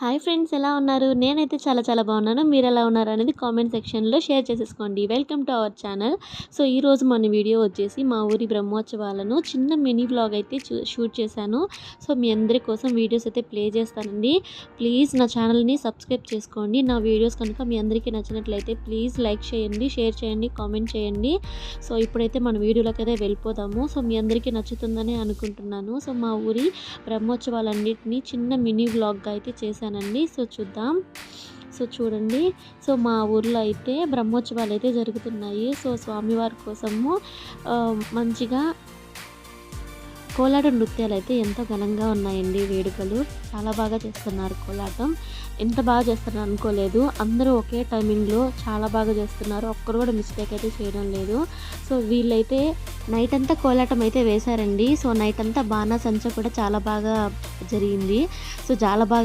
Hi friends ఎలా ఉన్నారు? నేనైతే చాలా చాలా బాగున్నాను. మీరు ఎలా ఉన్నారు అనేది కామెంట్ సెక్షన్లో షేర్ చేసేసుకోండి. Welcome to our channel so ఈరోజు మన వీడియో వచ్చేసి మా ఊరి బ్రహ్మోత్సవాలను చిన్న మినీ బ్లాగ్ అయితే షూట్ చేశాను. సో మీ అందరి కోసం వీడియోస్ అయితే ప్లే చేస్తానండి. ప్లీజ్ నా ఛానల్ని సబ్స్క్రైబ్ చేసుకోండి. నా వీడియోస్ కనుక మీ అందరికీ నచ్చినట్లయితే ప్లీజ్ లైక్ చేయండి షేర్ చేయండి కామెంట్ చేయండి. సో ఇప్పుడైతే మన వీడియోలోకి అయితే వెళ్ళిపోదాము. సో మీ అందరికీ నచ్చుతుందని అనుకుంటున్నాను. సో మా ఊరి బ్రహ్మోత్సవాలన్నింటినీ చిన్న మినీ బ్లాగ్గా అయితే చేశాను. చేశానండి సో చూద్దాం. సో చూడండి. సో మా ఊర్లో అయితే బ్రహ్మోత్సవాలు అయితే జరుగుతున్నాయి. సో స్వామివారి కోసము మంచిగా కోలాట నృత్యాలు అయితే ఎంతో ఘనంగా ఉన్నాయండి వేడుకలు. చాలా బాగా చేస్తున్నారు కోలాటం. ఎంత బాగా చేస్తున్నారు అనుకోలేదు. అందరూ ఒకే టైమింగ్లో చాలా బాగా చేస్తున్నారు. ఒక్కరు కూడా మిస్టేక్ అయితే చేయడం లేదు. సో వీళ్ళైతే నైట్ అంతా కోలాటం అయితే వేశారండి. సో నైట్ అంతా బాణాసంచ కూడా చాలా బాగా జరిగింది. సో చాలా బాగా